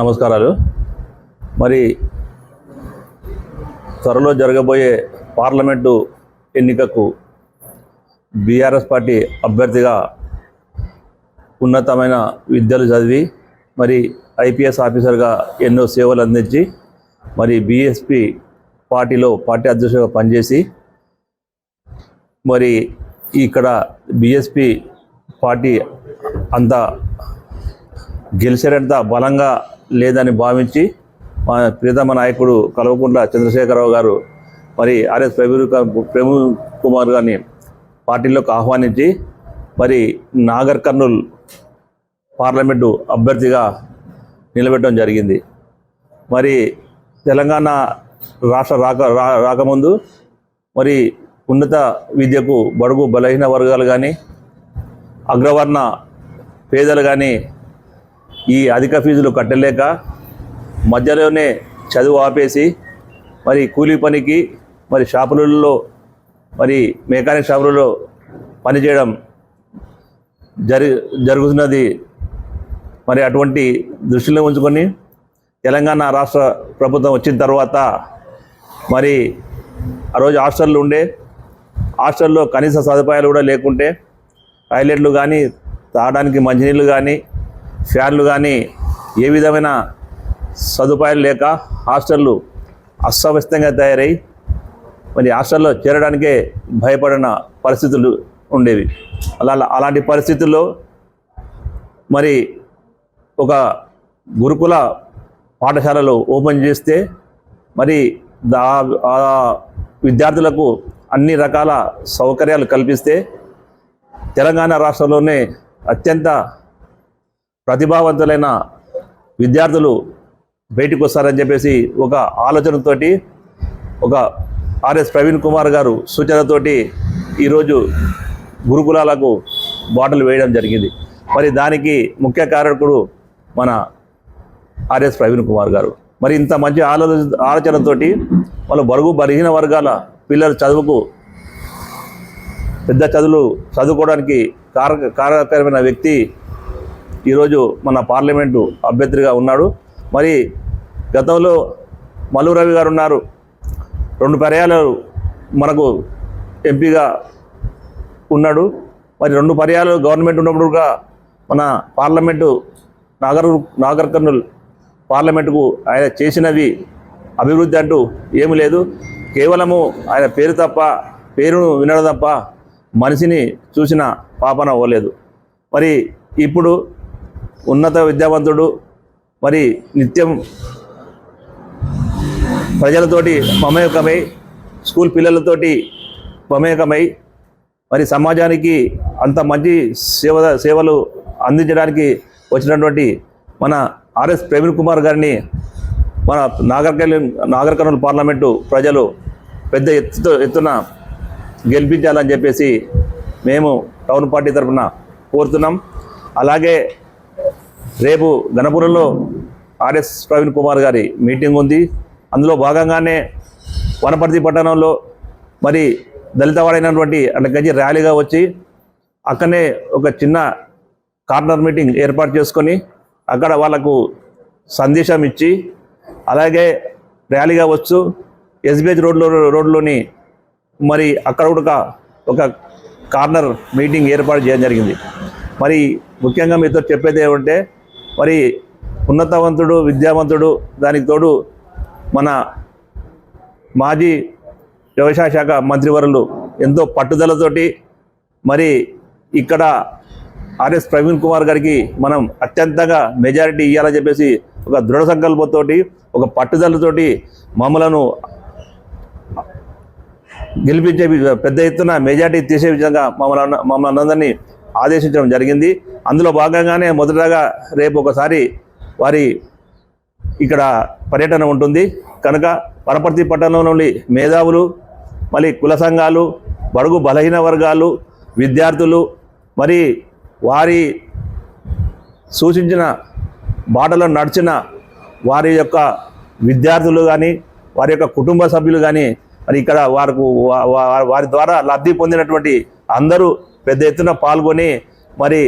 నమస్కారాలు. మరి త్వరలో జరగబోయే పార్లమెంటు ఎన్నికకు బీఆర్ఎస్ పార్టీ అభ్యర్థిగా ఉన్నతమైన విద్యలు చదివి మరి ఐపీఎస్ ఆఫీసర్గా ఎన్నో సేవలు అందించి మరి బీఎస్పీ పార్టీలో పార్టీ అధ్యక్షుడిగా పనిచేసి మరి ఇక్కడ బీఎస్పీ పార్టీ అంతా గెలిచేటంత బలంగా లేదని భావించి మా ప్రియతమ నాయకుడు కల్వకుంట్ల చంద్రశేఖరరావు గారు మరి ఆర్ఎస్ ప్రవీణ్ ప్రవీణ్ కుమార్ గారిని పార్టీలోకి ఆహ్వానించి మరి నాగర్ కర్నూల్ పార్లమెంటు అభ్యర్థిగా నిలబెట్టడం జరిగింది. మరి తెలంగాణ రాష్ట్ర రాక రా- రాకముందు మరి ఉన్నత విద్యకు బడుగు బలహీన వర్గాలు కానీ అగ్రవర్ణ పేదలు కానీ ఈ అధిక ఫీజులు కట్టలేక మధ్యలోనే చదువు ఆపేసి మరి కూలీ పనికి మరి షాపులలో మరి మెకానిక్ షాపులలో పనిచేయడం జరి జరుగుతున్నది. మరి అటువంటి దృష్టిలో ఉంచుకొని తెలంగాణ రాష్ట్ర ప్రభుత్వం వచ్చిన తర్వాత మరి ఆ రోజు హాస్టళ్ళు ఉండే హాస్టల్లో కనీస సదుపాయాలు కూడా లేకుంటే టాయిలెట్లు కానీ తాగడానికి మంచినీళ్ళు కానీ ఫ్యాన్లు కానీ ఏ విధమైన సదుపాయాలు లేక హాస్టళ్ళు అస్తవ్యస్తంగా తయారై మరి హాస్టల్లో చేరడానికే భయపడిన పరిస్థితులు ఉండేవి. అలా అలాంటి పరిస్థితుల్లో మరి ఒక గురుకుల పాఠశాలలు ఓపెన్ చేస్తే మరి దా ఆ విద్యార్థులకు అన్ని రకాల సౌకర్యాలు కల్పిస్తే తెలంగాణ రాష్ట్రంలోనే అత్యంత ప్రతిభావంతులైన విద్యార్థులు బయటకు వస్తారని చెప్పేసి ఒక ఆలోచనతోటి ఒక ఆర్ఎస్ ప్రవీణ్ కుమార్ గారు సూచనతోటి ఈరోజు గురుకులాలకు బాటలు వేయడం జరిగింది. మరి దానికి ముఖ్య కారకుడు మన ఆర్ఎస్ ప్రవీణ్ కుమార్ గారు. మరి ఇంత మంచి ఆలోచన ఆలోచనతోటి వాళ్ళు బరుగు బలహీన వర్గాల పిల్లల చదువుకు పెద్ద చదువులు చదువుకోవడానికి కారక కారకరమైన వ్యక్తి ఈరోజు మన పార్లమెంటు అభ్యర్థిగా ఉన్నాడు. మరి గతంలో మల్లు రవి గారు ఉన్నారు. రెండు పర్యాలు మనకు ఎంపీగా ఉన్నాడు. మరి రెండు పర్యాలు గవర్నమెంట్ ఉన్నప్పుడు మన పార్లమెంటు నాగర్ నాగర్ పార్లమెంటుకు ఆయన చేసినవి అభివృద్ధి అంటూ ఏమీ లేదు. కేవలము ఆయన పేరు తప్ప పేరును వినడం తప్ప మనిషిని చూసిన పాపన అవ్వలేదు. మరి ఇప్పుడు ఉన్నత విద్యావంతుడు మరి నిత్యం ప్రజలతోటి మమేకమై స్కూల్ పిల్లలతోటి మమేకమై మరి సమాజానికి అంత మంచి సేవ సేవలు అందించడానికి వచ్చినటువంటి మన ఆర్ఎస్ ప్రవీణ్ కుమార్ గారిని మన నాగర్కల్ నాగర్ కర్నూలు పార్లమెంటు ప్రజలు పెద్ద ఎత్తుతో ఎత్తున గెలిపించాలని చెప్పేసి మేము టౌన్ పార్టీ తరఫున కోరుతున్నాం. అలాగే రేపు గణపురంలో ఆర్ఎస్ ప్రవీణ్ కుమార్ గారి మీటింగ్ ఉంది. అందులో భాగంగానే వనపర్తి పట్టణంలో మరి దళితవాడైనటువంటి అంటే గంజి ర్యాలీగా వచ్చి అక్కడనే ఒక చిన్న కార్నర్ మీటింగ్ ఏర్పాటు చేసుకొని అక్కడ వాళ్ళకు సందేశం ఇచ్చి అలాగే ర్యాలీగా వచ్చు. ఎస్బీహెచ్ రోడ్లో రోడ్లోని మరి అక్కడ కూడా ఒక కార్నర్ మీటింగ్ ఏర్పాటు చేయడం జరిగింది. మరి ముఖ్యంగా మీతో చెప్పేది ఏమంటే మరి ఉన్నతవంతుడు విద్యావంతుడు దానికి తోడు మన మాజీ వ్యవసాయ శాఖ మంత్రివరులు ఎంతో పట్టుదలతోటి మరి ఇక్కడ ఆర్ఎస్ ప్రవీణ్ కుమార్ గారికి మనం అత్యంతగా మెజారిటీ ఇవ్వాలని చెప్పేసి ఒక దృఢ సంకల్పంతోటి ఒక పట్టుదలతోటి మమ్మలను గెలిపించే పెద్ద ఎత్తున మెజార్టీ తీసే విధంగా మమ్మల్ని మమ్మల్ని అందరినీ ఆదేశించడం జరిగింది. అందులో భాగంగానే మొదటగా రేపు ఒకసారి వారి ఇక్కడ పర్యటన ఉంటుంది. కనుక వనపర్తి పట్టణంలోని మేధావులు మళ్ళీ కుల సంఘాలు బడుగు బలహీన వర్గాలు విద్యార్థులు మరి వారి సూచించిన బాటలో నడిచిన వారి యొక్క విద్యార్థులు కానీ వారి యొక్క కుటుంబ సభ్యులు కానీ మరి ఇక్కడ వారికి వారి ద్వారా లబ్ధి పొందినటువంటి అందరూ పెద్ద ఎత్తున పాల్గొని మరి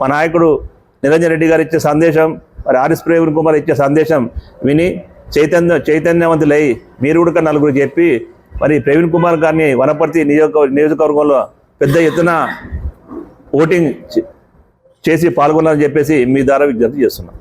మా నాయకుడు నిరంజన్ రెడ్డి గారు ఇచ్చే సందేశం మరి ఆర్ఎస్ ప్రవీణ్ కుమార్ ఇచ్చే సందేశం విని చైతన్య చైతన్యవంతులై మీరు కూడా నలుగురు చెప్పి మరి ప్రవీణ్ కుమార్ గారిని వనపర్తి నియోజక నియోజకవర్గంలో పెద్ద ఎత్తున ఓటింగ్ చే- చేసి పాల్గొన్నారని చెప్పేసి మీ ద్వారా విజ్ఞప్తి చేస్తున్నాం.